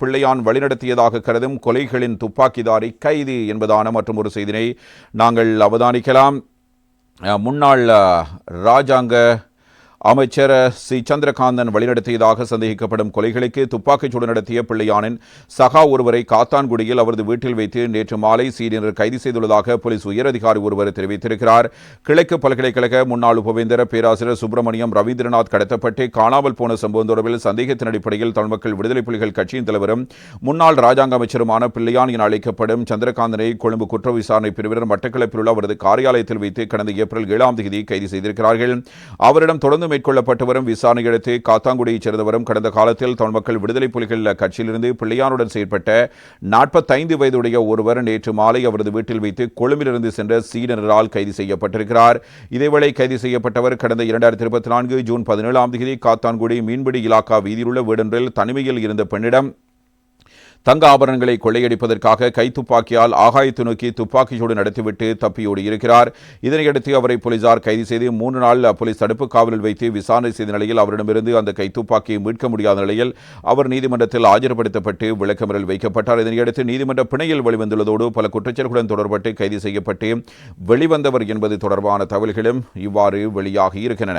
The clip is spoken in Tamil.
பிள்ளையான் வழிநடத்தியதாக கருதும் கொலைகளின் துப்பாக்கிதாரி கைது என்பதான மற்றும் ஒரு செய்தினை நாங்கள் அவதானிக்கலாம். முன்னாள் ராஜாங்க அமைச்சர் சி. சந்திரகாந்தன் வழிநடத்தியதாக சந்தேகிக்கப்படும் கொலைகளுக்கு துப்பாக்கிச்சூடு நடத்திய பிள்ளையானின் சகா ஒருவரை காத்தான்குடியில் அவரது வீட்டில் வைத்து நேற்று மாலை சீனியர் கைது செய்துள்ளதாக போலீஸ் உயரதிகாரி ஒருவர் தெரிவித்திருக்கிறார். கிழக்கு பல்கலைக்கழக முன்னாள் உபவேந்தர பேராசிரியர் சுப்பிரமணியம் ரவீந்திரநாத் கடத்தப்பட்டு காணாமல் போன சம்பவம் தொடர்பில் சந்தேகத்தின் அடிப்படையில் தமிழ் மக்கள் விடுதலை புலிகள் கட்சியின் தலைவரும் முன்னாள் ராஜாங்க அமைச்சருமான பிள்ளையான் என அழைக்கப்படும் சந்திரகாந்தனை கொழும்பு குற்ற விசாரணை பிரிவினர் மட்டக்களப்பில் உள்ள அவரது காரியாலயத்தில் வைத்து கடந்த ஏப்ரல் ஏழாம் தேதி கைது செய்திருக்கிறார்கள். அவரிடம் தொடர்ந்து மேற்கொள்ளப்பட்டு வரும் விசாரணை அடுத்து காத்தாங்குடியைச் சேர்ந்தவரும் கடந்த காலத்தில் தமிழ் மக்கள் விடுதலை புலிகள் கட்சியிலிருந்து பிள்ளையானுடன் செயற்பட்ட நாற்பத்தைந்து வயதுடைய ஒருவர் நேற்று மாலை அவரது வீட்டில் வைத்து கொழும்பிலிருந்து சென்ற சீனரால் கைது செய்யப்பட்டிருக்கிறார். இதேவேளை கைது செய்யப்பட்டவர் கடந்த இரண்டாயிரத்தி இருபத்தி நான்கு ஜூன் பதினேழாம் தேதி காத்தான்குடி மீன்பிடி இலாக்கா வீதியிலுள்ள வீடொன்றில் தனிமையில் இருந்த பெண்ணிடம் தங்க ஆபரணங்களை கொள்ளையடிப்பதற்காக கைத்துப்பாக்கியால் ஆகாயத்து நோக்கி துப்பாக்கிச்சூடு நடத்திவிட்டு தப்பியோடி இருக்கிறார். இதனையடுத்து அவரை போலீசார் கைது செய்து மூன்று நாள் போலீஸ் தடுப்பு காவலில் வைத்து விசாரணை செய்த நிலையில் அவரிடமிருந்து அந்த கைத்துப்பாக்கியை மீட்க முடியாத நிலையில் அவர் நீதிமன்றத்தில் ஆஜர்படுத்தப்பட்டு விளக்கமறியல் வைக்கப்பட்டார். இதனையடுத்து நீதிமன்ற பிணையில் வெளிவந்துள்ளதோடு பல குற்றச்செயல்களுடன் தொடர்பட்டு கைது செய்யப்பட்டு வெளிவந்தவர் என்பது தொடர்பான தகவல்களும் இவ்வாறு வெளியாகி இருக்கின்றன.